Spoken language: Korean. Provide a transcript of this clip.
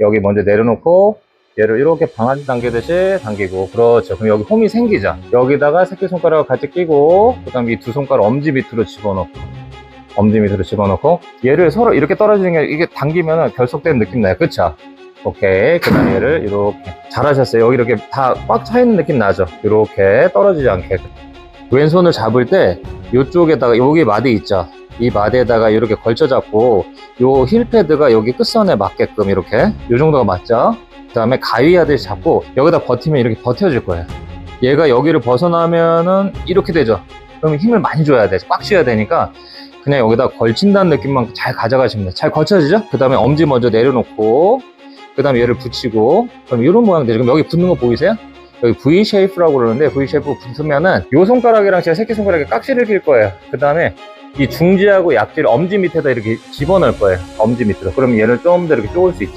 여기 먼저 내려놓고 얘를 이렇게 방아지 당기듯이 당기고 그렇죠. 그럼 여기 홈이 생기죠. 여기다가 새끼손가락을 같이 끼고 그 다음에 이두 손가락 엄지 밑으로 집어넣고 엄지 밑으로 집어넣고 얘를 서로 이렇게 떨어지는 게 이게 당기면 결속되는 느낌 나요. 그쵸? 오케이. 그 다음에 얘를 이렇게 잘하셨어요. 여기 이렇게 다 꽉 차 있는 느낌 나죠? 이렇게 떨어지지 않게 왼손을 잡을 때 이쪽에다가 여기 마디 있죠. 이 마디에다가 이렇게 걸쳐 잡고 요 힐패드가 여기 끝선에 맞게끔 이렇게 요 정도가 맞죠? 그 다음에 가위 하듯이 잡고 여기다 버티면 이렇게 버텨줄 거예요. 얘가 여기를 벗어나면은 이렇게 되죠. 그럼 힘을 많이 줘야 돼꽉 쥐어야 되니까 그냥 여기다 걸친다는 느낌만 잘 가져가시면 돼요. 잘 걸쳐지죠? 그 다음에 엄지 먼저 내려놓고 그 다음에 얘를 붙이고 그럼 이런 모양 되죠. 그럼 여기 붙는 거 보이세요? 여기 V 쉐이프라고 그러는데 V 쉐이프 붙으면은 요 손가락이랑 제가 새끼 손가락에 깍지를 낄 거예요. 그 다음에 이 중지하고 약지를 엄지 밑에다 이렇게 집어넣을 거예요. 엄지 밑으로. 그럼 얘를 좀 더 이렇게 쪼을 수 있죠